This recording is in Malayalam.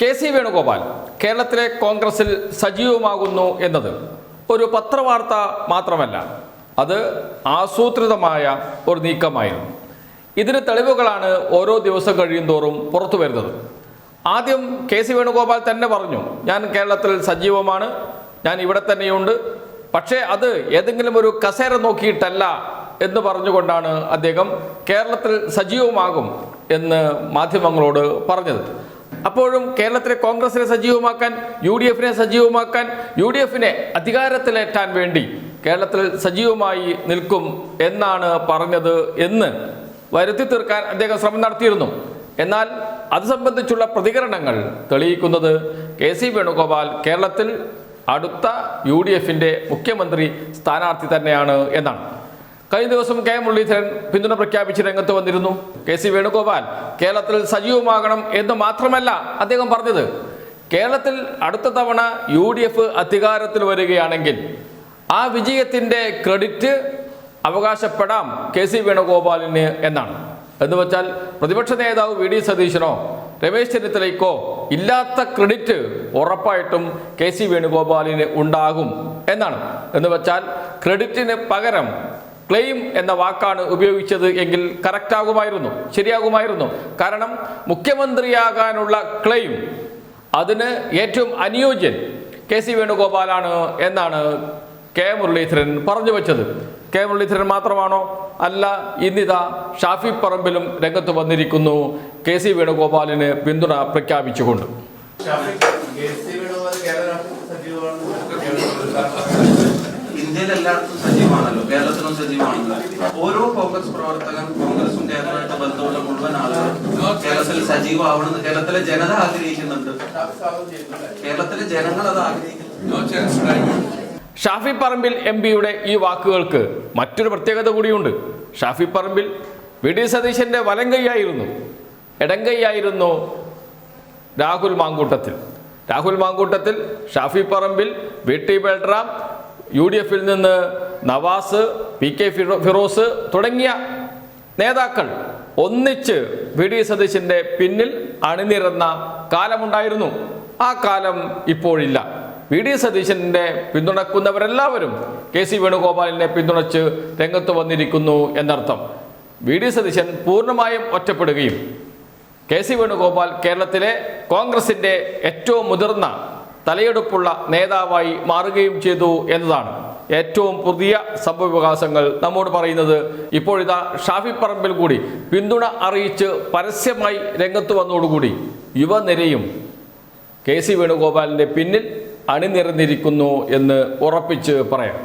കെ സി വേണുഗോപാൽ കേരളത്തിലെ കോൺഗ്രസിൽ സജീവമാകുന്നു എന്നത് ഒരു പത്രവാർത്ത മാത്രമല്ല. അത് ആസൂത്രിതമായ ഒരു നീക്കമായിരുന്നു. ഇതിന് തെളിവുകളാണ് ഓരോ ദിവസം കഴിയുന്തോറും പുറത്തു വരുന്നത്. ആദ്യം കെ സി വേണുഗോപാൽ തന്നെ പറഞ്ഞു ഞാൻ കേരളത്തിൽ സജീവമാണ് ഞാൻ ഇവിടെ തന്നെയുണ്ട്. പക്ഷേ അത് ഏതെങ്കിലും ഒരു കസേര നോക്കിയിട്ടല്ല എന്ന് പറഞ്ഞുകൊണ്ടാണ് അദ്ദേഹം കേരളത്തിൽ സജീവമാകും എന്ന് മാധ്യമങ്ങളോട് പറഞ്ഞത്. അപ്പോഴും കേരളത്തിലെ കോൺഗ്രസിനെ സജീവമാക്കാൻ യു ഡി എഫിനെ സജീവമാക്കാൻ യു ഡി എഫിനെ അധികാരത്തിലേറ്റാൻ വേണ്ടി കേരളത്തിൽ സജീവമായി നിൽക്കും എന്നാണ് പറഞ്ഞത് എന്ന് വരുത്തി തീർക്കാൻ അദ്ദേഹം ശ്രമം നടത്തിയിരുന്നു. എന്നാൽ അത് സംബന്ധിച്ചുള്ള പ്രതികരണങ്ങൾ തെളിയിക്കുന്നത് കെ സി വേണുഗോപാൽ കേരളത്തിൽ അടുത്ത യു ഡി എഫിന്റെ മുഖ്യമന്ത്രി സ്ഥാനാർത്ഥി തന്നെയാണ് എന്നാണ്. കഴിഞ്ഞ ദിവസം കെ മുരളീധരൻ പിന്തുണ പ്രഖ്യാപിച്ച് രംഗത്ത് വന്നിരുന്നു. കെ സി വേണുഗോപാൽ കേരളത്തിൽ സജീവമാകണം എന്ന് മാത്രമല്ല അദ്ദേഹം പറഞ്ഞത്. കേരളത്തിൽ അടുത്ത തവണ യു ഡി എഫ് അധികാരത്തിൽ വരികയാണെങ്കിൽ ആ വിജയത്തിന്റെ ക്രെഡിറ്റ് അവകാശപ്പെടാം കെ സി വേണുഗോപാലിന് എന്നാണ്. എന്ന് വെച്ചാൽ പ്രതിപക്ഷ നേതാവ് വി ഡി സതീശനോ രമേശ് ചെന്നിത്തലയ്ക്കോ ഇല്ലാത്ത ക്രെഡിറ്റ് ഉറപ്പായിട്ടും കെ സി വേണുഗോപാലിന് ഉണ്ടാകും എന്നാണ്. എന്ന് വെച്ചാൽ ക്രെഡിറ്റിന് പകരം ക്ലെയിം എന്ന വാക്കാണ് ഉപയോഗിച്ചത് എങ്കിൽ കറക്റ്റ് ആകുമായിരുന്നു ശരിയാകുമായിരുന്നു. കാരണം മുഖ്യമന്ത്രിയാകാനുള്ള ക്ലെയിം അതിന് ഏറ്റവും അനുയോജ്യൻ കെ സി വേണുഗോപാലാണ് എന്നാണ് കെ മുരളീധരൻ പറഞ്ഞു വെച്ചത്. കെ മുരളീധരൻ മാത്രമാണോ? അല്ല ഇന്നിതാ ഷാഫി പറമ്പിലും രംഗത്ത് വന്നിരിക്കുന്നു കെ സി വേണുഗോപാലിന് പിന്തുണ പ്രഖ്യാപിച്ചുകൊണ്ട്. ഇന്ത്യയിൽ എല്ലായിടത്തും സജീവമാണല്ലോ കേരളത്തിലും സജീവമാണല്ലോ. ഓരോ കോൺഗ്രസ് പ്രവർത്തകൻ കോൺഗ്രസും കേരളമായിട്ട് ബന്ധമുള്ള മുഴുവൻ ആളുകൾ കേരളത്തിൽ സജീവമാവണമെന്ന് കേരളത്തിലെ ജനത ആഗ്രഹിക്കുന്നുണ്ട്. കേരളത്തിലെ ജനങ്ങൾ അത് ആഗ്രഹിക്കുന്നു ഷാഫി പറമ്പിൽ എം പിയുടെ ഈ വാക്കുകൾക്ക് മറ്റൊരു പ്രത്യേകത കൂടിയുണ്ട്. ഷാഫി പറമ്പിൽ വി ഡി സതീശന്റെ വലങ്കൈയായിരുന്നു ഇടങ്കൈയായിരുന്നു Rahul Mankoottathil. Rahul Mankoottathil Shafi Parambil V T Balram U D എഫിൽ നിന്ന് നവാസ് പി കെ ഫിറോ- ഫിറോസ് തുടങ്ങിയ നേതാക്കൾ ഒന്നിച്ച് വി ഡി സതീശന്റെ പിന്നിൽ അണിനിരന്ന കാലമുണ്ടായിരുന്നു. ആ കാലം ഇപ്പോഴില്ല. വി ഡി സതീശന്റെ പിന്തുണക്കുന്നവരെല്ലാവരും കെ സി വേണുഗോപാലിനെ പിന്തുണച്ച് രംഗത്ത് വന്നിരിക്കുന്നു എന്നർത്ഥം. വി ഡി സതീശൻ പൂർണമായും ഒറ്റപ്പെടുകയും കെ സി വേണുഗോപാൽ കേരളത്തിലെ കോൺഗ്രസിന്റെ ഏറ്റവും മുതിർന്ന തലയെടുപ്പുള്ള നേതാവായി മാറുകയും ചെയ്തു എന്നതാണ്. ഏറ്റവും പുതിയ സംഭവവികാസങ്ങൾ നമ്മോട് പറയുന്നത് ഇപ്പോഴിതാ ഷാഫി പറമ്പിൽ കൂടി പിന്തുണ അറിയിച്ച് പരസ്യമായി രംഗത്ത് വന്നതോടുകൂടി യുവനിരയും കെ സി വേണുഗോപാലിന്റെ പിന്നിൽ അണിനിരന്നിരിക്കുന്നു എന്ന് ഉറപ്പിച്ച് പറയാം.